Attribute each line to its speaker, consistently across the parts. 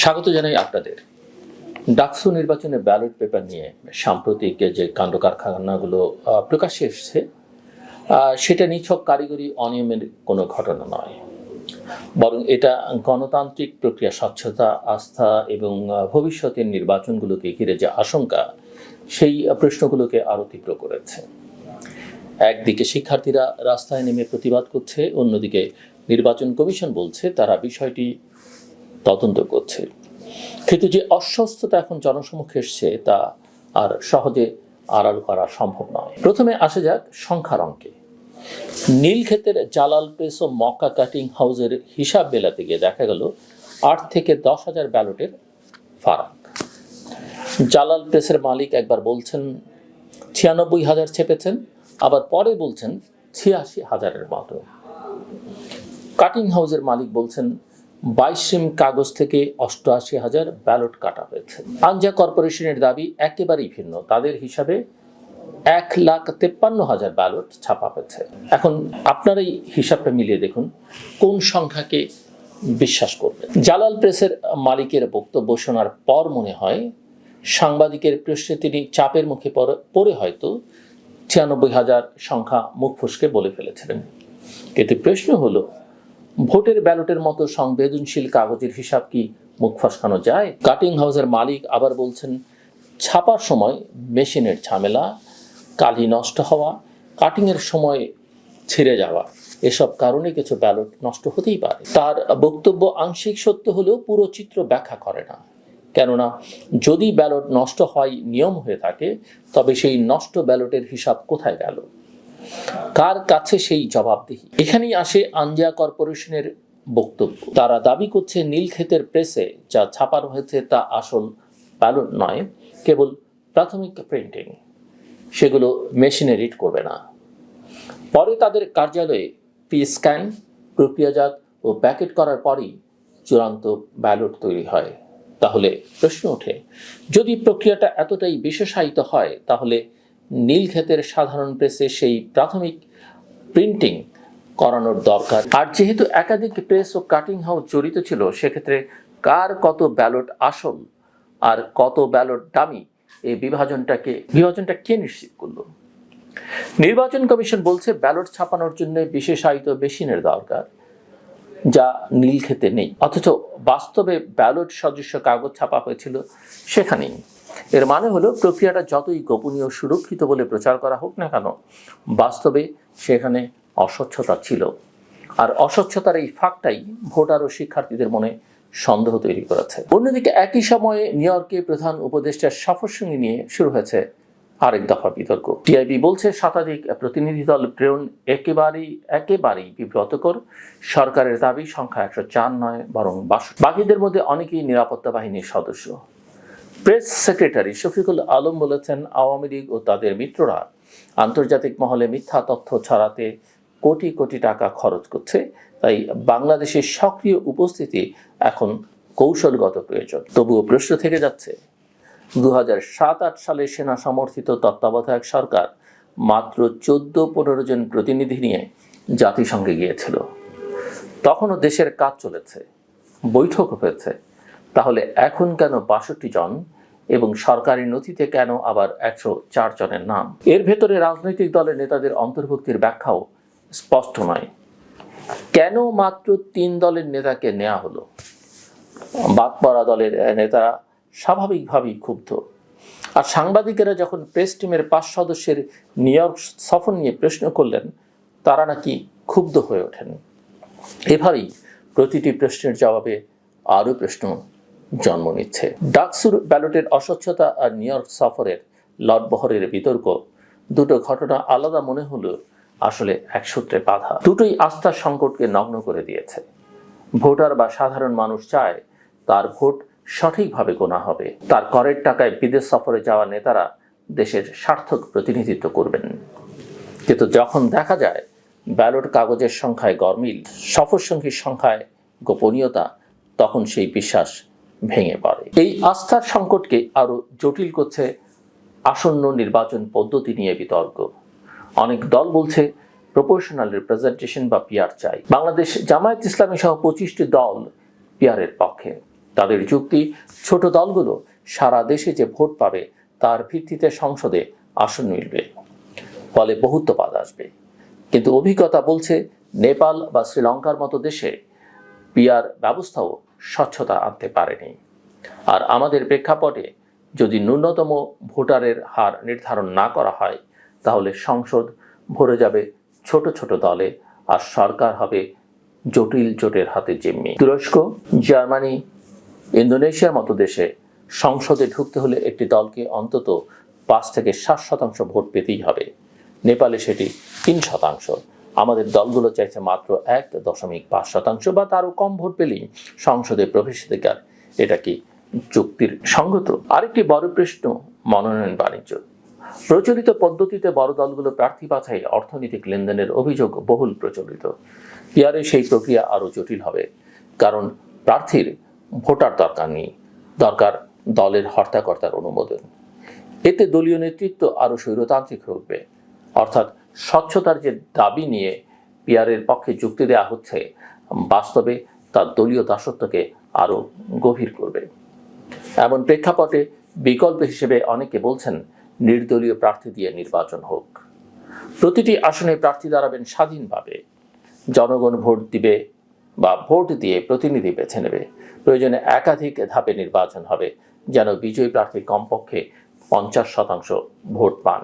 Speaker 1: স্বাগত জানাই আপনাদের। ডাকসু নির্বাচনে ব্যালট পেপার নিয়ে সাম্প্রতিক যে কাণ্ড কারখানাগুলো প্রকাশ্যে এসেছে সেটা নিছক কারিগরি অনিয়মের কোনো ঘটনা নয়। বরং এটা গণতান্ত্রিক প্রক্রিয়া, স্বচ্ছতা, আস্থা এবং ভবিষ্যতের নির্বাচনগুলোকে ঘিরে যে আশঙ্কা, সেই প্রশ্নগুলোকে আরও তীব্র করেছে। একদিকে শিক্ষার্থীরা রাস্তায় নেমে প্রতিবাদ করছে, অন্যদিকে নির্বাচন কমিশন বলছে তারা বিষয়টি তদন্ত করছে। কিন্তু যে অস্বস্থতা এখন জনসমক্ষে এসছে, তা আর সহজে আড়াল করা সম্ভব নয়। প্রথমে আসা যাক সংখ্যার অঙ্কে। নীলক্ষেতের জালাল প্রেস ও মক্কা কাটিং হাউসের হিসাব বেলাতে গিয়ে দেখা গেল আট থেকে দশ হাজার ব্যালটের ফারাক। জালাল প্রেসের মালিক একবার বলছেন, ছিয়ানব্বই হাজার ছেপেছেন, আবার পরে বলছেন, ছিয়াশি হাজারের মতো। কাটিং হাউসের মালিক বলছেন বাইশ কাগজ থেকে অষ্টআশি হাজার ব্যালট কাটা হয়েছে। আঞ্জা কর্পোরেশনের দাবি একেবারেই ভিন্ন। তাদের হিসাবে এক লাখ তেপ্পান্ন হাজার ব্যালট ছাপা হয়েছে। এখন আপনারাই হিসাবটা মিলিয়ে দেখুন, কোন সংখ্যাকে বিশ্বাস করবেন জালাল প্রেসের মালিকের বক্তব্য শোনার পর মনে হয়, সাংবাদিকের প্রশ্নে তিনি চাপের মুখে পড়ে হয়তো ছিয়ানব্বই হাজার সংখ্যা মুখ ফুসকে বলে ফেলেছিলেন। কিন্তু প্রশ্ন হলো ভোটের ব্যালটের মতো সংবেদনশীল কাগজের হিসাব কি মুখ ফসকানো যায়? কাটিং হাউসের মালিক আবার বলছেন, ছাপার সময় মেশিনের ঝামেলা, কালি নষ্ট হওয়া, কাটিংয়ের সময় ছিঁড়ে যাওয়া, এসব কারণে কিছু ব্যালট নষ্ট হতেই পারে। তার বক্তব্য আংশিক সত্য হলেও পুরো চিত্র ব্যাখ্যা করে না। কেননা, যদি ব্যালট নষ্ট হয় নিয়ম হয়ে থাকে, তবে সেই নষ্ট ব্যালটের হিসাব কোথায় গেল? কার কাছে সেই জবাবদিহি? এখানেই আসে আঞ্জা কর্পোরেশনের বক্তব্য। তারা দাবি করছে নীলক্ষেতের প্রেসে যা ছাপানো হয়েছে তা আসল ব্যালট নয়, কেবল প্রাথমিক প্রিন্টিং সেগুলো মেশিনে রিড করবে না। পরে তাদের কার্যালয়ে পি স্ক্যান প্রক্রিয়াজাত ও প্যাকেট করার পরই চূড়ান্ত ব্যালট তৈরি হয়। তাহলে প্রশ্ন ওঠে, যদি প্রক্রিয়াটা এতটাই বিশেষায়িত হয়, তাহলে নীলক্ষেতের সাধারণ প্রেসে সেই প্রাথমিক প্রিন্টিং করানোর দরকার। আর যেহেতু একাধিক প্রেস ও কাটিং হাউস জড়িত ছিল, সেক্ষেত্রে কার কত ব্যালট আসল আর কত ব্যালট দামি, এই বিভাজনটাকে বিভাজনটা কে নিশ্চিত করল? নির্বাচন কমিশন বলছে ব্যালট ছাপানোর জন্য বিশেষায়িত মেশিনের দরকার, যা নীলক্ষেতে নেই। অথচ বাস্তবে ব্যালট সদৃশ্য কাগজ ছাপা হয়েছিল সেখানেই। এর মানে হলো প্রক্রিয়াটা যতই গোপনীয় সুরক্ষিত বলে প্রচার করা হোক না কেন, বাস্তবে সেখানে অস্বচ্ছতা ছিল। আর অস্বচ্ছতার এই ফাঁকটাই ভোটার ও শিক্ষার্থীদের মনে সন্দেহ তৈরি করেছে। অন্যদিকে একই সময়ে নিউ ইয়র্কে প্রধান উপদেষ্টার সফর সঙ্গে নিয়ে শুরু হয়েছে আরেক দফা বিতর্ক। টিআইবি বলছে, শতাধিক প্রতিনিধি দল প্রেরণ একেবারেই একেবারেই বিব্রতকর। সরকারের দাবি, সংখ্যা একশো চার নয়, বরং বাষট্টি। বাকিদের মধ্যে অনেকেই নিরাপত্তা বাহিনীর সদস্য। প্রেস সেক্রেটারি শফিকুল আলম বলেছেন, আওয়ামী লীগ ও তাদের মিত্ররা আন্তর্জাতিক মহলে মিথ্যা তথ্য ছড়াতে কোটি কোটি টাকা খরচ করছে। তাই বাংলাদেশের সক্রিয় উপস্থিতি এখন কৌশলগত প্রয়োজন। তবুও প্রশ্ন থেকে যাচ্ছে দু আট সালে সেনা সমর্থিত তত্ত্বাবধায়ক সরকার মাত্র চোদ্দ পনেরো জন প্রতিনিধি নিয়ে জাতিসংঘে গিয়েছিল। তখনও দেশের কাজ চলেছে, বৈঠক হয়েছে। তাহলে এখন কেন বাষট্টি জন এবং সরকারি নথিতে কেন আবার একশো চার জনের নাম? এর ভেতরে রাজনৈতিক দলের নেতাদের অন্তর্ভুক্তির ব্যাখ্যাও স্পষ্ট নয়। কেন মাত্র তিন দলের নেতাকে নেওয়া হলো? বাদ পড়া দলের নেতারা স্বাভাবিকভাবেই ক্ষুব্ধ। আর সাংবাদিকেরা যখন প্রেস টিমের পাঁচ সদস্যের নিউ ইয়র্ক সফর নিয়ে প্রশ্ন করলেন, তারা নাকি ক্ষুব্ধ হয়ে ওঠেন। এভাবেই প্রতিটি প্রশ্নের জবাবে আরও প্রশ্ন জন্ম নিচ্ছে। ডাকসুর ব্যালটের অস্বচ্ছতা আর নিউ ইয়র্ক সফরের লটবহরের বিতর্ক, দুটো ঘটনা আলাদা মনে হলেও আসলে এক সূত্রে বাধা। দুটোই আস্থার সংকটকে নগ্ন করে দিয়েছে। ভোটার বা সাধারণ মানুষ চায় তার ভোট সঠিকভাবে গোনা হবে। তার করের টাকায় বিদেশ সফরে যাওয়া নেতারা দেশের সার্থক প্রতিনিধিত্ব করবেন। কিন্তু যখন দেখা যায় ব্যালট কাগজের সংখ্যায় গরমিল, সফরসঙ্গীর সংখ্যায় গোপনীয়তা, তখন সেই বিশ্বাস ভেঙে পড়ে। এই আস্থার সংকটকে আরও জটিল করছে আসন্ন নির্বাচন পদ্ধতি নিয়ে বিতর্ক। অনেক দল বলছে প্রপোর্শনাল রিপ্রেজেন্টেশন বা পিয়ার চাই। বাংলাদেশ জামায়াত ইসলামী সহ পঁচিশটি দল পিয়ারের পক্ষে। তাদের যুক্তি, ছোট দলগুলো সারা দেশে যে ভোট পাবে তার ভিত্তিতে সংসদে আসন মিলবে। ফলে বহুত্ববাদ আসবে। কিন্তু অভিজ্ঞতা বলছে, নেপাল বা শ্রীলঙ্কার মতো দেশে পিয়ার ব্যবস্থাও স্বচ্ছতা আনতে পারেনি। আর আমাদের প্রেক্ষাপটে যদি ন্যূনতম ভোটারের হার নির্ধারণ না করা হয়, তাহলে সংসদ ভরে যাবে ছোট ছোট দলে আর সরকার হবে জটিল জোটের হাতে জিম্মি। তুরস্ক, জার্মানি ইন্দোনেশিয়ার মতো দেশে সংসদে ঢুকতে হলে একটি দলকে অন্তত পাঁচ থেকে সাত শতাংশ ভোট পেতেই হবে। নেপালে সেটি তিন শতাংশ। আমাদের দলগুলো চাইছে মাত্র এক দশমিক পাঁচ শতাংশ বা তারও কম ভোট পেলেই সংসদে প্রবেশাধিকার এটা কি চুক্তির সঙ্গত? আরেকটি বড় প্রশ্ন, মনোনয়ন বাণিজ্য। প্রচলিত পদ্ধতিতে বড় দলগুলো প্রার্থী বাছাই, অর্থনৈতিক লেনদেনের অভিযোগ বহুল প্রচলিত। পিয়ারে সেই প্রক্রিয়া আরও জটিল হবে, কারণ প্রার্থীর ভোটার দরকার নেই, দরকার দলের হর্তাকর্তার অনুমোদন। এতে দলীয় নেতৃত্ব আরও স্বৈরতান্ত্রিক হয়ে উঠবে, অর্থাৎ স্বচ্ছতার যে দাবি নিয়ে পিয়ারের পক্ষে যুক্তি দেওয়া হচ্ছে, বাস্তবে তার দলীয় দাসত্বকে আরও গভীর করবে। এমন প্রেক্ষাপটে বিকল্প হিসেবে অনেকে বলছেন, নির্দলীয় প্রার্থী দিয়ে নির্বাচন হোক। প্রতিটি আসনে প্রার্থী দাঁড়াবেন স্বাধীনভাবে। জনগণ ভোট দিবে বা ভোট দিয়ে প্রতিনিধি বেছে নেবে। প্রয়োজনে একাধিক ধাপে নির্বাচন হবে, যেন বিজয়ী প্রার্থী কমপক্ষে পঞ্চাশ শতাংশ ভোট পান।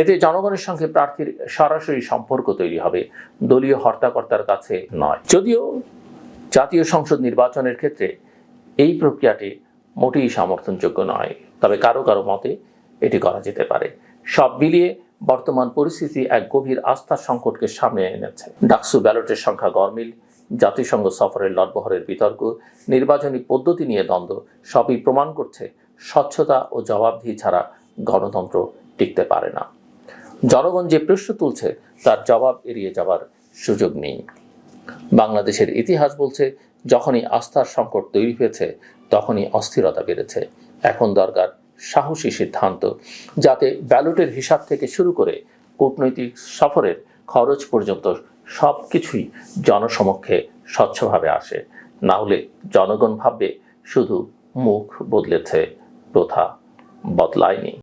Speaker 1: এতে জনগণের সঙ্গে প্রার্থীর সরাসরি সম্পর্ক তৈরি হবে। দলীয় হর্তাকর্তার কাছে নয়। যদিও জাতীয় সংসদ নির্বাচনের ক্ষেত্রে এই প্রক্রিয়াটি মোটেই সমর্থনযোগ্য নয়। তবে কারও কারও মতে এটি করা যেতে পারে। সব মিলিয়ে বর্তমান পরিস্থিতি এক গভীর আস্থার সংকটকে সামনে এনেছে। ডাকসু ব্যালটের সংখ্যা গরমিল জাতিসংঘ সফরের লটবহরের বিতর্ক, নির্বাচনী পদ্ধতি নিয়ে দ্বন্দ্ব, সবই প্রমাণ করছে স্বচ্ছতা ও জবাবদিহি ছাড়া গণতন্ত্র টিকতে পারে না। জনগণ যে প্রশ্ন তুলছে, তার জবাব এড়িয়ে যাবার সুযোগ নেই। বাংলাদেশের ইতিহাস বলছে, যখনই আস্থার সংকট তৈরি হয়েছে, তখনই অস্থিরতা বেড়েছে। এখন দরকার সাহসী সিদ্ধান্ত, যাতে ব্যালটের হিসাব থেকে শুরু করে কূটনৈতিক সফরের খরচ পর্যন্ত সব কিছুই জনসমক্ষে স্বচ্ছভাবে আসে। না হলে জনগণ ভাববে, শুধু মুখ বদলেছে প্রথা, বদলায়নি।